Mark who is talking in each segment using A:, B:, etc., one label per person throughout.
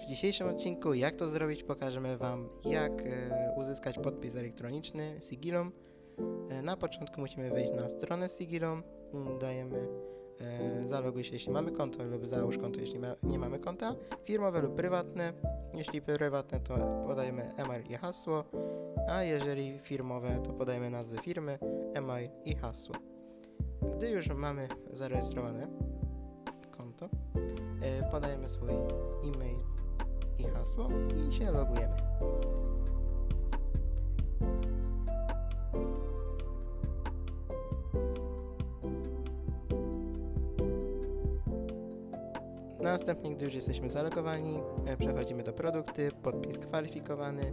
A: W dzisiejszym odcinku. Jak to zrobić pokażemy Wam jak e, uzyskać podpis elektroniczny Sigilą. E, na początku musimy wejść na stronę Sigilą, Mm, dajemy e, zaloguj się jeśli mamy konto lub załóż konto jeśli nie mamy konta, firmowe lub prywatne, jeśli prywatne to podajemy e-mail i hasło, a jeżeli firmowe to podajemy nazwę firmy, e-mail i hasło. Gdy już mamy zarejestrowane konto, podajemy swój e-mail i hasło i się logujemy. Następnie, gdy już jesteśmy zalogowani, e, przechodzimy do produkty, podpis kwalifikowany.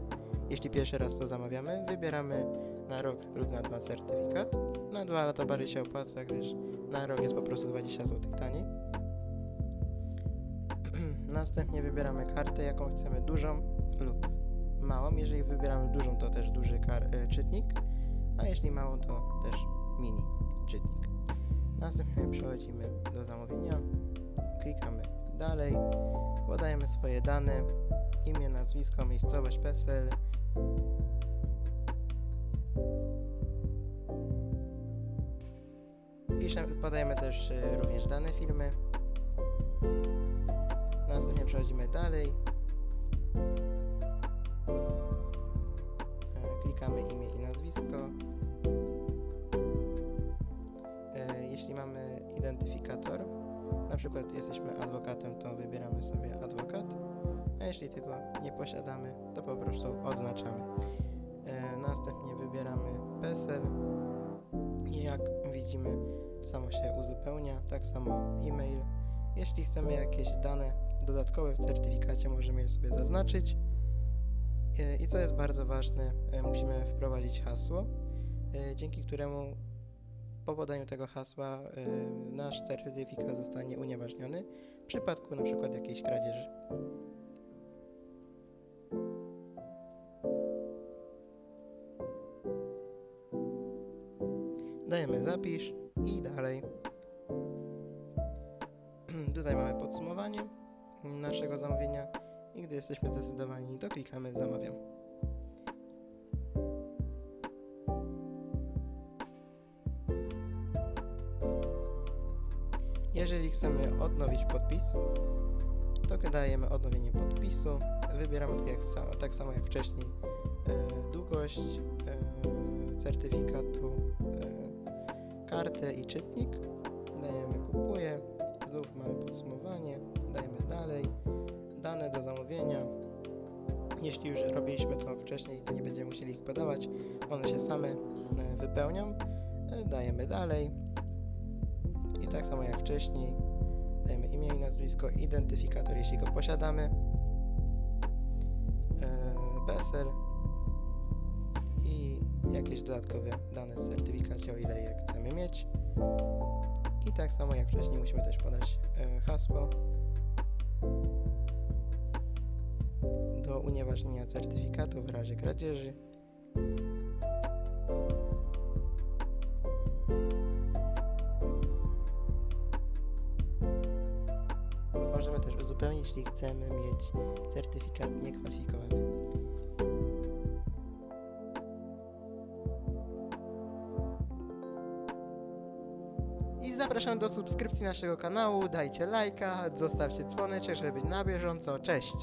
A: Jeśli pierwszy raz to zamawiamy, wybieramy na rok lub na dwa certyfikat. Na dwa lata bardziej się opłaca, gdyż na rok jest po prostu 20 zł taniej. Następnie wybieramy kartę, jaką chcemy, dużą lub małą. Jeżeli wybieramy dużą, to też duży e, czytnik, a jeśli małą, to też mini czytnik. Następnie przechodzimy do zamówienia, klikamy dalej, podajemy swoje dane, imię, nazwisko, miejscowość, PESEL. Piszemy, podajemy też e, również dane firmy. Przechodzimy dalej. E, Klikamy imię i nazwisko. E, Jeśli mamy identyfikator, na przykład jesteśmy adwokatem, to wybieramy sobie adwokat, a jeśli tego nie posiadamy, to po prostu odznaczamy. E, Następnie wybieramy PESEL i jak widzimy, samo się uzupełnia, tak samo e-mail. Jeśli chcemy jakieś dane dodatkowe w certyfikacie, możemy je sobie zaznaczyć. I co jest bardzo ważne, e, musimy wprowadzić hasło, e, dzięki któremu po podaniu tego hasła e, nasz certyfikat zostanie unieważniony w przypadku przykład jakiejś kradzieży. Dajemy zapisz i dalej. Tutaj mamy podsumowanie naszego zamówienia i gdy jesteśmy zdecydowani, to klikamy zamawiam. Jeżeli chcemy odnowić podpis, to dajemy odnowienie podpisu. Wybieramy tak, jak, tak samo jak wcześniej e, długość e, certyfikatu, e, kartę i czytnik. Dajemy kupuję. Znów mamy podsumowanie. Dajemy dalej. Dane do zamówienia. Jeśli już robiliśmy to wcześniej, to nie będziemy musieli ich podawać. One się same e, wypełnią. E, Dajemy dalej. I tak samo jak wcześniej, dajemy imię i nazwisko, identyfikator, jeśli go posiadamy, e, PESEL i jakieś dodatkowe dane w certyfikacie, o ile je chcemy mieć. I tak samo jak wcześniej musimy też podać hasło do unieważnienia certyfikatu w razie kradzieży. Możemy też uzupełnić, jeśli chcemy mieć certyfikat niekwalifikowany. I zapraszam do subskrypcji naszego kanału, dajcie lajka, zostawcie dzwoneczek, żeby być na bieżąco. Cześć!